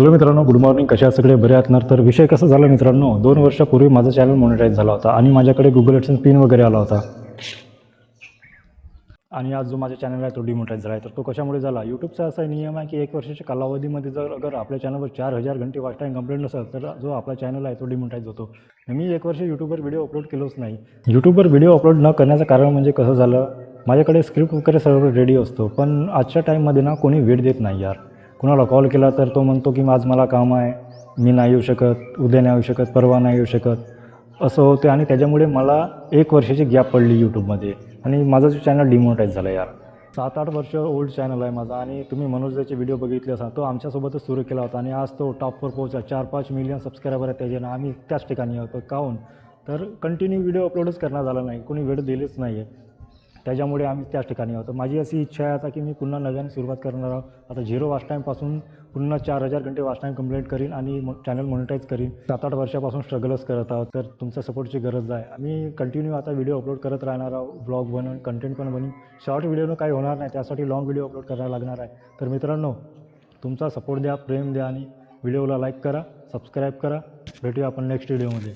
Hello मित्रांनो good morning. कशा सगळे? बरे आहात ना? तर विषय कसा झाला मित्रांनो? दोन वर्षापूर्वी माझा चॅनल मॉनिटाईज झाला होता आणि माझ्याकडे गुगल ॲडसन पिन वगैरे आला होता. आणि आज जो माझा चॅनल आहे तो डिमोटाईज झाला आहे. तर तो कशामुळे झाला? यूट्यूबचा असा नियम आहे की एक वर्षाच्या कालावधीमध्ये जर अगर आपल्या चॅनलवर चार हजार घंटे वाच टाईम कंप्लेंट नसेल तर जो आपला चॅनल आहे तो डिमोटाईज होतो. मी एक वर्ष यूट्यूबवर व्हिडिओ अपलोड केलोच नाही. यूट्यूबवर व्हिडिओ अपलोड न करण्याचं कारण म्हणजे कसं झालं? माझ्याकडे स्क्रिप्ट वगैरे सर्व रेडी असतो पण आजच्या टाईममध्ये ना कोणी वेळ देत नाही यार. कुणाला कॉल केला तर तो म्हणतो की आज मला काम आहे. मी नाही येऊ शकत. उद्या नाही येऊ शकत. परवा नाही येऊ शकत. असं होते आणि त्याच्यामुळे मला एक वर्षाची गॅप पडली यूट्यूबमध्ये आणि माझा जो चॅनल डिमोटाईज झाला यार. सात आठ वर्ष ओल्ड चॅनल आहे माझा. आणि तुम्ही मनोजचे व्हिडिओ बघितले असाल तो आमच्यासोबतच सुरू केला होता. आणि आज तो टॉपवर पोहोचला. चार पाच मिलियन सबस्क्रायबर आहेत त्याच्यानं आम्ही त्याच ठिकाणी होतो काहून? तर कंटिन्यू व्हिडिओ अपलोडच करण्यात आला नाही. कोणी वेळ दिलेच नाही आहे त्याच्यामुळे आम्ही त्याच ठिकाणी आहोत. माझी अशी इच्छा आहे आता की मी पुन्हा नव्याने सुरुवात करणार आहोत. आता झिरो वाच टाईमपासून पुन्हा चार हजार घंटे वाच टाईम कंप्लीट करीन आणि चॅनल मॉनिटाईज करीन. सात आठ वर्षापासून स्ट्रगलच करत आहोत. तर तुमच्या सपोर्टची गरज आहे. आम्ही कंटिन्यू आता व्हिडिओ अपलोड करत राहणार आहोत. ब्लॉग बनवून कंटेंट पण बनवून शॉर्ट व्हिडिओनं काही होणार नाही. त्यासाठी लॉंग व्हिडिओ अपलोड करायला लागणार आहे. तर मित्रांनो तुमचा सपोर्ट द्या प्रेम द्या आणि व्हिडिओला लाईक करा सबस्क्राईब करा. भेटूया आपण नेक्स्ट व्हिडिओमध्ये